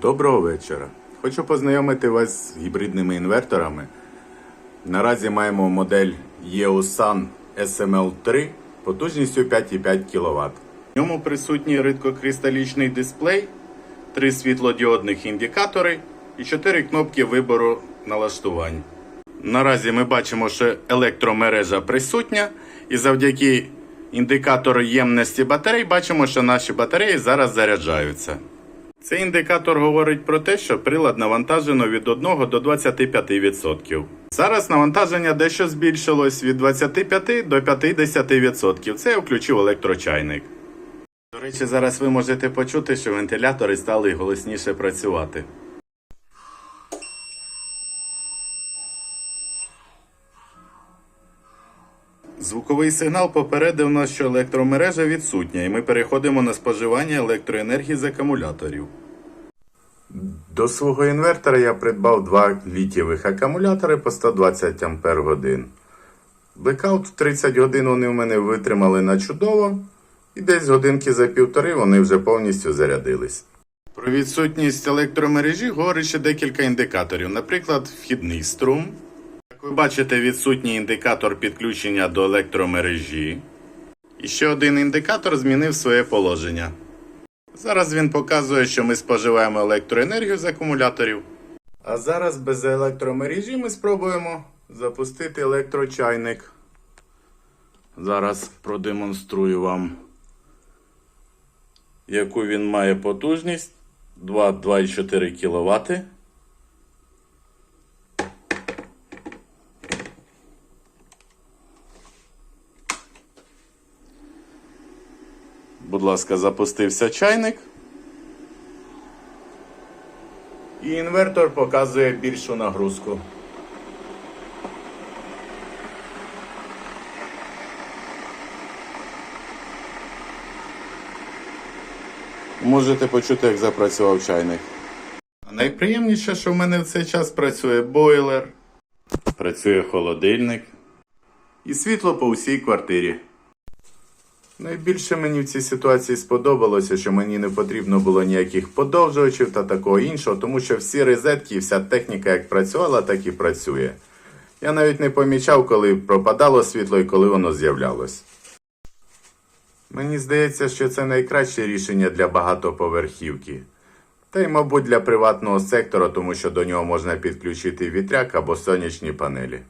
Доброго вечора. Хочу познайомити вас з гібридними інверторами. Наразі маємо модель EOSUN SML3 потужністю 5,5 кВт. В ньому присутній рідкокристалічний дисплей, три світлодіодних індикатори і чотири кнопки вибору налаштувань. Наразі ми бачимо, що електромережа присутня, і завдяки індикатору ємності батарей бачимо, що наші батареї зараз заряджаються. Цей індикатор говорить про те, що прилад навантажено від 1 до 25%. Зараз навантаження дещо збільшилось від 25 до 50%. Це я включив електрочайник. До речі, зараз ви можете почути, що вентилятори стали голосніше працювати. Звуковий сигнал попередив нас, що електромережа відсутня, і ми переходимо на споживання електроенергії з акумуляторів. До свого інвертора я придбав два літієвих акумулятори по 120 Ампер годин. Блекаут 30 годин вони в мене витримали на чудово, і десь годинки за півтори вони вже повністю зарядились. Про відсутність електромережі говорить ще декілька індикаторів, наприклад, вхідний струм. Ви бачите, відсутній індикатор підключення до електромережі. І ще один індикатор змінив своє положення. Зараз він показує, що ми споживаємо електроенергію з акумуляторів. А зараз без електромережі ми спробуємо запустити електрочайник. Зараз продемонструю вам, яку він має потужність 2,4 кВт. Будь ласка, запустився чайник. І інвертор показує більшу нагрузку. Можете почути, як запрацював чайник. Найприємніше, що в мене в цей час працює бойлер, працює холодильник і світло по всій квартирі. Найбільше мені в цій ситуації сподобалося, що мені не потрібно було ніяких подовжувачів та такого іншого, тому що всі розетки і вся техніка як працювала, так і працює. Я навіть не помічав, коли пропадало світло і коли воно з'являлось. Мені здається, що це найкраще рішення для багатоповерхівки. Та й, мабуть, для приватного сектора, тому що до нього можна підключити вітряк або сонячні панелі.